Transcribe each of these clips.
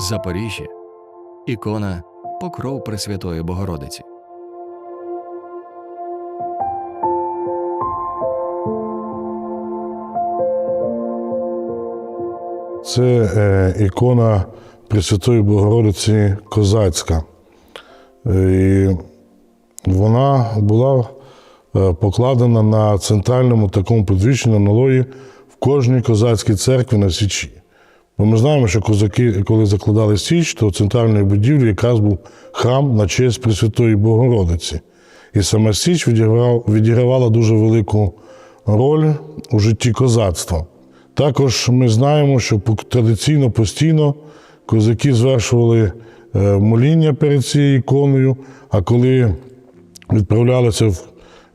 Запоріжжя ікона Покров Пресвятої Богородиці. Це е, ікона Пресвятої Богородиці Козацька. Е, І вона була е, покладена на центральному такому підвищеному налої в кожній козацькій церкві на Січі. Бо ми знаємо, що козаки, коли закладали Січ, то в центральній будівлі якраз був храм на честь Пресвятої Богородиці. І саме Січ відіграв, відігравала дуже велику роль у житті козацтва. Також ми знаємо, що традиційно постійно козаки звершували е, моління перед цією іконою, а коли відправлялися в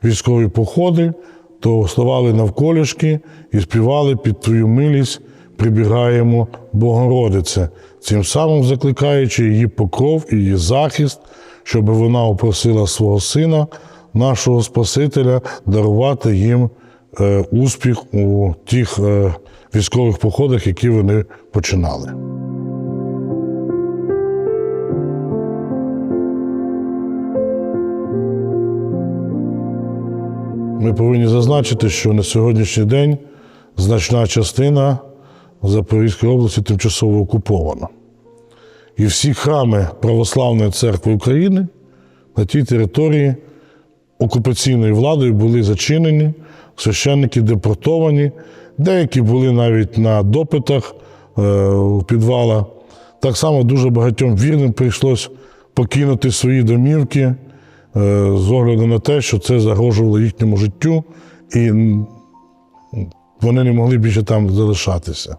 військові походи, то ставали навколішки і співали під твою милість прибігаємо Богородице, цим самим закликаючи її покров і її захист, щоб вона опросила свого сина, нашого Спасителя, дарувати їм е, успіх у тих е, військових походах, які вони починали. Ми повинні зазначити, що на сьогоднішній день значна частина Запорізької області тимчасово окупована. І всі храми Православної церкви України на тій території окупаційною владою були зачинені, священники депортовані, деякі були навіть на допитах е, у підвалах. Так само дуже багатьом вірним прийшлось покинути свої домівки е, з огляду на те, що це загрожувало їхньому життю, і вони не могли більше там залишатися.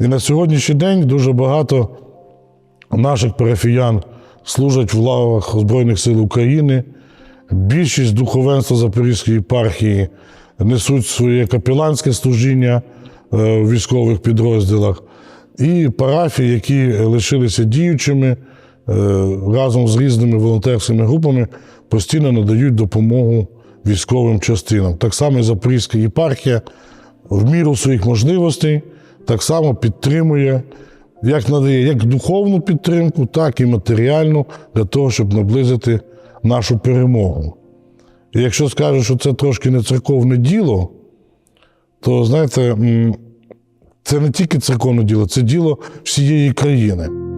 І на сьогоднішній день дуже багато наших парафіян служать в лавах Збройних сил України. Більшість духовенства Запорізької єпархії несуть своє капеланське служіння е, в військових підрозділах. І парафії, які лишилися діючими, е, разом з різними волонтерськими групами постійно надають допомогу військовим частинам. Так само і Запорізька єпархія в міру своїх можливостей так само підтримує, як надає як духовну підтримку, так і матеріальну для того, щоб наблизити нашу перемогу. І якщо скажуть, що це трошки не церковне діло, то знаєте, це не тільки церковне діло, це діло всієї країни.